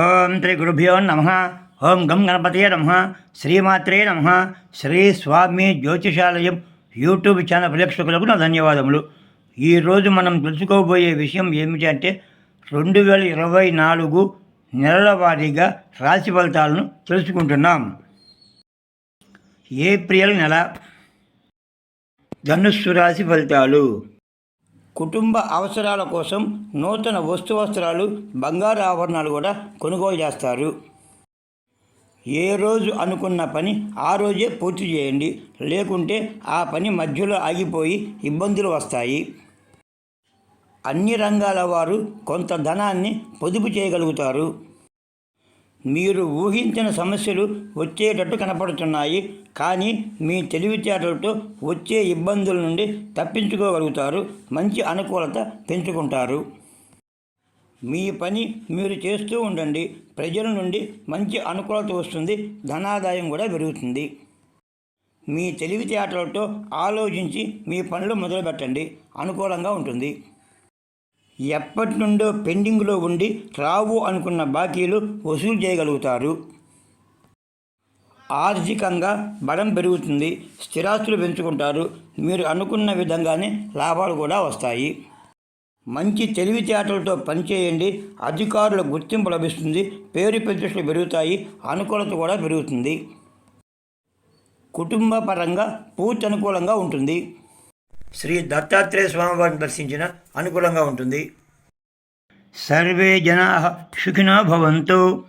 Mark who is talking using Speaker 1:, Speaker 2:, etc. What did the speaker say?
Speaker 1: ఓం శ్రీ గురుభ్యో నమ. ఓం గం గణపతయే నమ. శ్రీమాత్రే నమ. శ్రీ స్వామి జ్యోతిషాలయం యూట్యూబ్ ఛానల్ ప్రేక్షకులకు నా ధన్యవాదములు. ఈరోజు మనం తెలుసుకోబోయే విషయం ఏమిటంటే రెండు వేల ఇరవై నాలుగు నెలల వారీగా రాశి ఫలితాలను తెలుసుకుంటున్నాం. ఏప్రిల్ నెల ధనుస్సు రాశి ఫలితాలు. కుటుంబ అవసరాల కోసం నూతన వస్తు వస్త్రాలు బంగారు ఆభరణాలు కూడా కొనుగోలు చేస్తారు. ఏ రోజు అనుకున్న పని ఆ రోజే పూర్తి చేయండి. లేకుంటే ఆ పని మధ్యలో ఆగిపోయి ఇబ్బందులు వస్తాయి. అన్ని రంగాల వారు కొంత ధనాన్ని పొదుపు చేయగలుగుతారు. మీరు ఊహించిన సమస్యలు వచ్చేటట్టు కనపడుతున్నాయి కానీ మీ తెలివితేటలతో వచ్చే ఇబ్బందుల నుండి తప్పించుకోగలుగుతారు మంచి అనుకూలత పెంచుకుంటారు. మీ పని మీరు చేస్తూ ఉండండి ప్రజల నుండి మంచి అనుకూలత వస్తుంది ధనాదాయం కూడా పెరుగుతుంది. మీ తెలివితేటలతో ఆలోచించి మీ పనులు మొదలుపెట్టండి అనుకూలంగా ఉంటుంది. ఎప్పటి నుండో పెండింగ్లో ఉండి రావు అనుకున్న బాకీలు వసూలు చేయగలుగుతారు. ఆర్థికంగా బలం పెరుగుతుంది స్థిరాస్తులు పెంచుకుంటారు. మీరు అనుకున్న విధంగానే లాభాలు కూడా వస్తాయి. మంచి తెలివితేటలతో పనిచేయండి. అధికారుల గుర్తింపు లభిస్తుంది. పేరు ప్రతిష్టలు పెరుగుతాయి. అనుకూలత కూడా పెరుగుతుంది. కుటుంబ పరంగా పూర్తి అనుకూలంగా ఉంటుంది. శ్రీ దత్తాత్రేయ స్వామివారిని దర్శించిన అనుకూలంగా ఉంటుంది. సర్వే జనా సుఖినో భవంతు.